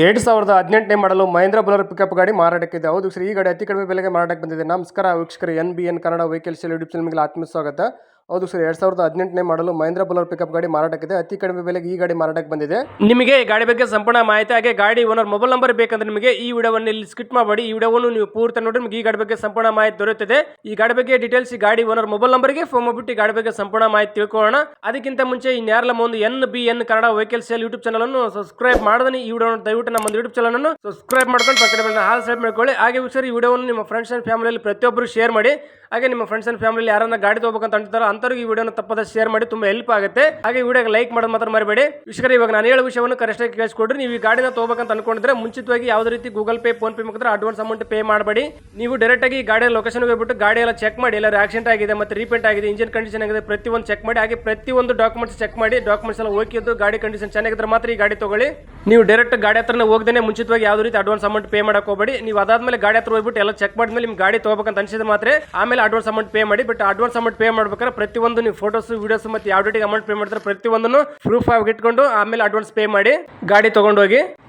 ಎರಡು ಸಾವಿರದ ಹದಿನೆಂಟನೇ ಮಾಡಲು ಮಹೇಂದ್ರ ಬುಲರ್ ಪಿಕಪ್ ಗಾಡಿ ಮಾರಾಟಕ್ಕಿದೆ. ಹೌದು ಸರ್ ಈ ಗಾಡಿ ಅತಿ ಕಡಿಮೆ ಬೆಲೆಗೆ ಮಾರಾಟಕ್ಕೆ ಬಂದಿದೆ. ನಮಸ್ಕಾರ ವೀಕ್ಷಕರು, N B N Kannada vehicles YouTube ಚಾನಲ್ಗೆ ಆತ್ಮ ಸ್ವಾಗತ ಹೌದು ಸರ್, ಎರಡ್ ಸಾವಿರದ ಹದಿನೆಂಟನೇ ಮಾಡಲು ಮಹೇಂದ್ರ ಬುಲರ್ ಪಿಕಪ್ ಗಾಡಿ ಮಾರಾಟಕ್ಕಿದೆ. ಅತಿ ಕಡಿಮೆ ಬೆಲೆಗೆ ಈ ಗಾಡಿ ಮಾರಾಟಕ್ಕೆ ಬಂದಿದೆ. ನಿಮಗೆ ಈ ಗಾಡಿ ಬಗ್ಗೆ ಸಂಪೂರ್ಣ ಮಾಹಿತಿ, ಹಾಗೆ ಗಾಡಿ ಓನರ್ ಮೊಬೈಲ್ ನಂಬರ್ ಬೇಕಂದ್ರೆ ನಿಮಗೆ ಈ ವಿಡಿಯೋವನ್ನು ಇಲ್ಲಿ ಸ್ಕಿಟ್ ಮಾಡಬೇಡಿ ಈ ವಿಡಿಯೋವನ್ನು ನೀವು ಪೂರ್ತಿ ನೋಡಿ, ನಿಮಗೆ ಈ ಗಾಡಿ ಬಗ್ಗೆ ಸಂಪೂರ್ಣ ಮಾಹಿತಿ ದೊರೆಯುತ್ತದೆ. ಈ ಗಾಡಿ ಬಗ್ಗೆ ಡೀಟೇಲ್ಸ್ ಈ ಗಾಡಿ ಓನರ್ ಮೊಬೈಲ್ ನಂಬರ್ಗೆ, ಫೋನ್ ಮಾಡಿಬಿಟ್ಟು ಈ ಗಾಡಿ ಬಗ್ಗೆ ಸಂಪೂರ್ಣ ಮಾಹಿತಿ ತಿಳ್ಕೊಳ್ಳೋಣ. ಅದಕ್ಕಿಂತ ಮುಂಚೆ ಇನ್ಯಾರಲ್ಲ ಒಂದು N B N Kannada vehicle sale YouTube channel ಅನ್ನು ಸಬ್ಸ್ಕ್ರೈಬ್ ಮಾಡಿದ್ರೆ ಈ ವಿಡಿಯೋ ದಯವಿಟ್ಟು ನಮ್ಮ ಯೂಟ್ಯೂಬ್ ಚಾನಲ್ ಅನ್ನು ಸಬ್ಸ್ಕ್ರೈಬ್ ಮಾಡ್ಕೊಂಡು ಪಕ್ಕದ ಹಾಲ್ ಸೈಡ್ ಮಾಡ್ಕೊಳ್ಳಿ. ಹಾಗೆ ಸರ್ ಈ ವಿಡಿಯೋವನ್ನು ನಿಮ್ಮ ಫ್ರೆಂಡ್ಸ್ ಅಂಡ್ ಫ್ಯಾಮಿಲಿಯಲ್ಲಿ ಪ್ರತಿಯೊಬ್ಬರು ಶೇರ್ ಮಾಡಿ. ಹಾಗೆ ನಿಮ್ಮ ಫ್ರೆಂಡ್ಸ್ ಅಂಡ್ ಫ್ಯಾಮಿಲಿ ಯಾರನ್ನ ಗಾಡಿ ತಗೋಬೇಕಂತ ಅಂತಾರೋ ಅಂತವ್ರಿಗೆ ಈ ವಿಡಿಯೋನ ತಪ್ಪದ ಶೇರ್ ಮಾಡಿ ತುಂಬಾ ಹೆಲ್ಪ್ ಆಗುತ್ತೆ. ಹಾಗೆ ವಿಡಿಯೋಗೆ ಲೈಕ್ ಮಾಡೋದು ಮಾತ್ರ ಮರಿಬೇಡಿ. ವಿಷಯ ಇವಾಗ ನಾನು ಹೇಳೋ ವಿಷಯವನ್ನು ಕರೆಕ್ಟಾಗಿ ಕೇಳಿಸ್ಕೊಡ್ರಿ. ನೀವು ಈ ಗಾಡಿನ ತಗೋಬೇಕಂತ ಅನ್ಕೊಂಡಿದ್ರೆ ಮುಂಚಿತವಾಗಿ ಯಾವುದೇ ರೀತಿ ಗೂಗಲ್ ಪೇ ಫೋನ್ ಪೇ ಮುಖಾಂತರ ಅಡ್ವಾನ್ಸ್ ಅಮೌಂಟ್ ಪೇ ಮಾಡಬೇಡಿ. ನೀವು ಡೈರೆಕ್ಟ್ ಆಗಿ ಗಾಡಿಯ ಲೊಕೇಶನ್ ಹೋಗ್ಬಿಟ್ಟು ಗಾಡಿ ಎಲ್ಲ ಚೆಕ್ ಮಾಡಿ ಎಲ್ಲ ಆಕ್ಸಿಡೆಂಟ್ ಆಗಿದೆ ಮತ್ತೆ ರೀಪೇಂಟ್ ಆಗಿದೆ ಇಂಜಿನ್ ಕಂಡೀಷನ್ ಆಗಿದೆ, ಪ್ರತಿಯೊಂದು ಚೆಕ್ ಮಾಡಿ, ಹಾಗೆ ಪ್ರತಿಯೊಂದು ಡಾಕ್ಯುಮೆಂಟ್ಸ್ ಚೆಕ್ ಮಾಡಿ ಡಾಕ್ಯುಮೆಂಟ್ಸ್ ಎಲ್ಲ ಇದ್ದು ಗಾಡಿ ಕಂಡೀಷನ್ ಚೆನ್ನಾಗಿದ್ರೆ ಮಾತ್ರ ಈ ಗಾಡಿ ತಗೊಳ್ಳಿ. ನೀವು ಡೈರೆಕ್ಟ್ ಗಾಡಿ ಹತ್ರನೇ ಹೋಗದೇನೆ ಮುಂಚಿತವಾಗಿ ಯಾವುದೇ ರೀತಿ ಅಡ್ವಾನ್ಸ್ ಅಮೌಂಟ್ ಪೇ ಮಾಡಕ್ಕೆ ಹೋಗಬೇಡಿ. ನೀವು ಅದಾದ್ಮೇಲೆ ಗಾಡಿ ಹತ್ರ ಹೋಗ್ಬಿಟ್ಟು ಎಲ್ಲ ಚೆಕ್ ಮಾಡಿದ್ಮೇಲೆ ನಿಮ್ಗೆ ಗಾಡಿ ತಗೋಬೇಕಂತ ಅನ್ಸಿದ್ರೆ ಮಾತ್ರ ಆಮೇಲೆ ಅಡ್ವಾನ್ಸ್ ಅಮೌಂಟ್ ಪೇ ಮಾಡಿ ಬಟ್ ಅಡ್ವಾನ್ಸ್ ಅಮೌಂಟ್ ಪೇ ಮಾಡ್ಬೇಕಾದ್ರೆ ಪ್ರತಿಯೊಂದು ನೀವು ಫೋಟೋಸ್ ವೀಡಿಯೋಸ್ ಮತ್ತೆ ಯಾವ ಡೇಟಿಗೆ ಅಮೌಂಟ್ ಪೇ ಮಾಡ್ತಾರೆ, ಪ್ರತಿಯೊಂದನ್ನು ಪ್ರೂಫ್ ಆಗಿ ಇಟ್ಕೊಂಡು ಆಮೇಲೆ ಅಡ್ವಾನ್ಸ್ ಪೇ ಮಾಡಿ ಗಾಡಿ ತಗೊಂಡೋಗಿ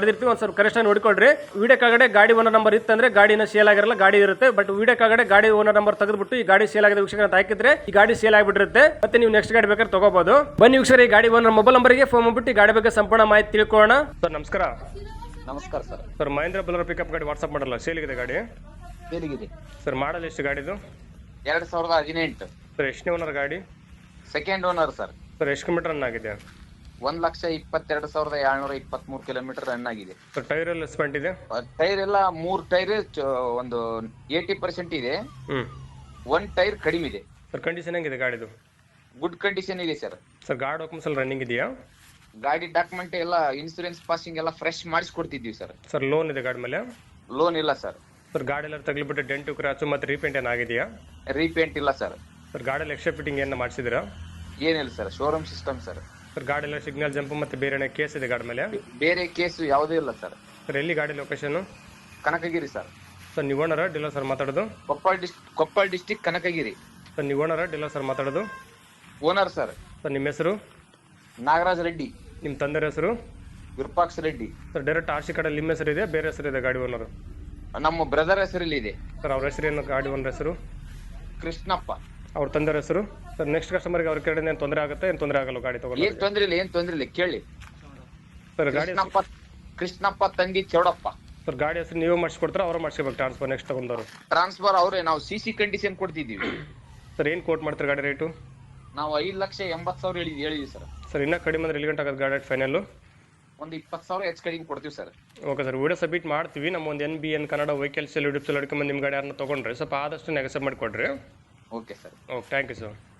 ಬರ್ದಿರ್ತೀವಿ ಒಂದು ಸ್ವಲ್ಪ ಕರೆಕ್ಷನ್ ನೋಡಿಕೊಳ್ಳ್ರಿ ವಿಡಿಯೋ ಕಾಗಡೆ ಗಾಡಿ ಓನರ್ ನಂಬರ್ ಇತ್ತಂದ್ರೆ ಗಾಡಿನ ಸೇಲ್ ಆಗಿರಲ್ಲ ಗಾಡಿ ಇರುತ್ತೆ. ಬಟ್ ವಿಡಿಯೋ ಕಾಗಡೆ ಗಾಡಿ ಓನರ್ ನಂಬರ್ ತೆಗೆದ್ಬಿಟ್ಟು ಈ ಗಾಡಿ ಸೇಲ್ ಆಗಿದೆ ವೀಕ್ಷಕರ ಅಂತ ಹಾಕಿದ್ರೆ ಈ ಗಾಡಿ ಸೇಲ್ ಆಗಿಬಿಟ್ಟಿರುತ್ತೆ. ಮತ್ತೆ ನೀವು ನೆಕ್ಸ್ಟ್ ಗಾಡಿ ಬೇಕಾದ್ರೆ ತಗೋಬಹುದು ಬನ್ನಿ ವೀಕ್ಷರ ಈ ಗಾಡಿ ಓನರ್ ಮೊಬೈಲ್ ನಂಬರ್ಗೆ ಫೋನ್ ಮಾಡ್ಬಿಟ್ಟು ಈ ಗಾಡಿ ಬಗ್ಗೆ ಸಂಪೂರ್ಣ ಮಾಹಿತಿ ತಿಳ್ಕೊಳ್ಳೋಣ. ಸರ್ ನಮಸ್ಕಾರ. ನಮಸ್ಕಾರ sir. Sir Mahindra Bolero pickup ಗಾಡಿ ವಾಟ್ಸ್ಆಪ್ ಮಾಡಲ್ಲ ಸೇಲಿಗಿದೆ ಗಾಡಿ? ಸೇಲಿಗಿದೆ. ಸರ್ ಮಾಡಲ್ ಎಷ್ಟು ಗಾಡಿದು ಎರಡ್ ಸಾವಿರದ ಹದಿನೆಂಟು. ಸರ್ ಎಷ್ಟನೇ ಓನರ್ ಗಾಡಿ? Second owner sir. ಸರ್ ಎಷ್ಟು ಕಿಲೋಮೀಟರ್ ರನ್ ಆಗಿದೆ? ಒಂದ್ ಲಕ್ಷ ಇಪ್ಪತ್ತೆರಡು ಸಾವಿರದ ಏಳ್ನೂರ ಇಪ್ಪತ್ಮೂರು ಕಿಲೋಮೀಟರ್ ರನ್ ಆಗಿದೆ. ಸರ್ ಟೈರ್ ಎಲ್ಲ ಸ್ಪೆಂಟ್ ಇದೆ? ಟೈರ್ ಎಲ್ಲ ಮೂರ್ ಟೈರ್ ಒಂದು ಏಯ್ಟಿ ಪರ್ಸೆಂಟ್ ಇದೆ. ಹ್ಞೂ ಒಂದ್ ಟೈರ್ ಕಡಿಮೆ ಇದೆ. ಸರ್ ಕಂಡೀಷನ್ ಹೆಂಗಿದೆ ಗಾಡಿದು? ಗುಡ್ ಕಂಡೀಷನ್ ಇದೆ ಸರ್ ಸರ್ ಗಾಡಿ ಡಾಕ್ಯುಮೆಂಟ್ಸ್ ಎಲ್ಲ ರನ್ನಿಂಗ್ ಇದೆಯಾ? ಗಾಡಿ ಡಾಕ್ಯುಮೆಂಟ್ ಎಲ್ಲ ಇನ್ಸೂರೆನ್ಸ್ ಪಾಸಿಂಗ್ ಎಲ್ಲ ಫ್ರೆಶ್ ಮಾಡಿಸ್ಕೊಡ್ತಿದ್ವಿ ಸರ್ ಸರ್ ಲೋನ್ ಇದೆ ಗಾಡಿ ಮೇಲೆ? ಲೋನ್ ಇಲ್ಲ ಸರ್ ಸರ್ ಗಾಡಿ ಎಲ್ಲ ತಗ್ಲಿಬಿಟ್ಟು ಡೆಂಟು ಕ್ರಾಚು ಮತ್ತು ರೀಪೇಂಟ್ ಏನಾಗಿದೆಯಾ ರೀಪೇಂಟ್ ಇಲ್ಲ ಸರ್ ಸರ್ ಗಾಡಿಯಲ್ಲಿ ಎಕ್ಸ್ಟ್ರಾ ಫಿಟ್ಟಿಂಗ್ ಏನು ಮಾಡಿಸಿದ್ರಾ ಏನಿಲ್ಲ sir showroom system sir sir ಗಾಡಿ ಎಲ್ಲ ಸಿಗ್ನಲ್ ಜಂಪ್ ಮತ್ತೆ ಬೇರೆ ಕೇಸ್ ಇದೆ ಗಾಡಿ ಮೇಲೆ? ಬೇರೆ ಕೇಸು ಯಾವುದೂ ಇಲ್ಲ ಸರ್ ಸರ್ ಎಲ್ಲಿ ಗಾಡಿ ಲೊಕೇಶನ್ ಕನಕಗಿರಿ ಸರ್ ಸರ್ ನಿವಣರ ಓನರ ಡೀಲರ್ ಸರ್ ಮಾತಾಡೋದು? ಕೊಪ್ಪಳ ಡಿಸ್ ಕೊಪ್ಪಳ ಡಿಸ್ಟಿಕ್ ಕನಕಗಿರಿ. ಸರ್ ನಿವಣರ ಓನರ ಡೀಲರ್ ಸರ್ ಮಾತಾಡೋದು? ಓನರ್ ಸರ್ ಸರ್ ನಿಮ್ಮ ಹೆಸರು? ನಾಗರಾಜ್ ರೆಡ್ಡಿ. ನಿಮ್ಮ ತಂದೆಯ ಹೆಸರು? Virupaksha Reddy. Sir direct R C ಕಡೆ ನಿಮ್ಮ ಹೆಸರು ಇದೆ ಬೇರೆ ಹೆಸರು ಇದೆ ಗಾಡಿ ಓನರು ನಮ್ಮ ಬ್ರದರ್ ಹೆಸರಲ್ಲಿ ಇದೆ. ಸರ್ ಅವ್ರ ಹೆಸರು ಏನು ಗಾಡಿ ಓನರ್ ಹೆಸರು? ಕೃಷ್ಣಪ್ಪ. ಅವ್ರ ತಂದೆಯ ಹೆಸರು. ಸರ್ ನೆಕ್ಸ್ಟ್ ಕಸ್ಟಮರ್ಗೆ ಅವ್ರ ಕಡೆ ಏನು ತೊಂದರೆ ಆಗುತ್ತೆ ಏನು ತೊಂದರೆ ಆಗಲ್ಲ ಗಾಡಿ ತಗೊಂಡು ಏನ್ ತೊಂದ್ರೆ ಇಲ್ಲ ಏನ್ ತೊಂದ್ರೆ ಇಲ್ಲ ಕೇಳಿ. ಸರ್ ಗಾಡಿ ಕೃಷ್ಣಪ್ಪ ಕೃಷ್ಣಪ್ಪ ತಂಗಿ ಚೌಡಪ್ಪ. ಸರ್ ಗಾಡಿ ಹೆಸರು ನೀವೇ ಮಾಡಿಸ್ಕೊಡ್ತಾರೆ ಅವ್ರು ಮಾಡಿಸ್ಕೋಬೇಕು ಟ್ರಾನ್ಸ್ಫರ್ ನೆಕ್ಸ್ಟ್ ತಗೊಂಡವ್ರು? ಟ್ರಾನ್ಸ್ಫರ್ ಅವ್ರೆ ನಾವು ಸಿ ಸಿ ಕಂಡೀಷನ್ ಕೊಡ್ತಿದ್ದೀವಿ. ಸರ್ ಏನು ಕೋಟ್ ಮಾಡ್ತಾರೆ ಗಾಡಿ ರೇಟು ನಾವು ಐದು ಲಕ್ಷ ಎಂಬತ್ತು ಸಾವಿರ ಹೇಳಿದ್ವಿ ಹೇಳಿದ್ವಿ ಸರ್. ಸರ್ ಇನ್ನೂ ಕಡಿಮೆ ಅಂದ್ರೆ ಎಲ್ಲಿ ಗಂಟೆ ಆಗೋದು ಗಾಡಿ ಫೈನಲ್ಲು ಒಂದು ಇಪ್ಪತ್ತು ಸಾವಿರ ಹೆಚ್ಚು ಕಡಿಮೆ ಕೊಡ್ತೀವಿ sir. Okay sir video submit ಮಾಡ್ತೀವಿ. ನಮ್ಮ ಒಂದು N B N Kannada vehicles YouTube ಸಲ್ಲಿ ಹಿಡ್ಕೊಂಡು ನಿಮ್ಮ ಗಾಡಿ ಯಾರನ್ನ ತೊಗೊಂಡ್ರೆ ಸ್ವಲ್ಪ ಆದಷ್ಟು ನೆಗಸೆ ಮಾಡಿಕೊಡ್ರಿ. Okay sir okay thank you sir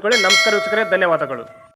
ಮಾಡ್ಕೊಳ್ಳಿ ನಮಸ್ಕಾರ ವೀಕ್ಷಕರೇ ಧನ್ಯವಾದಗಳು.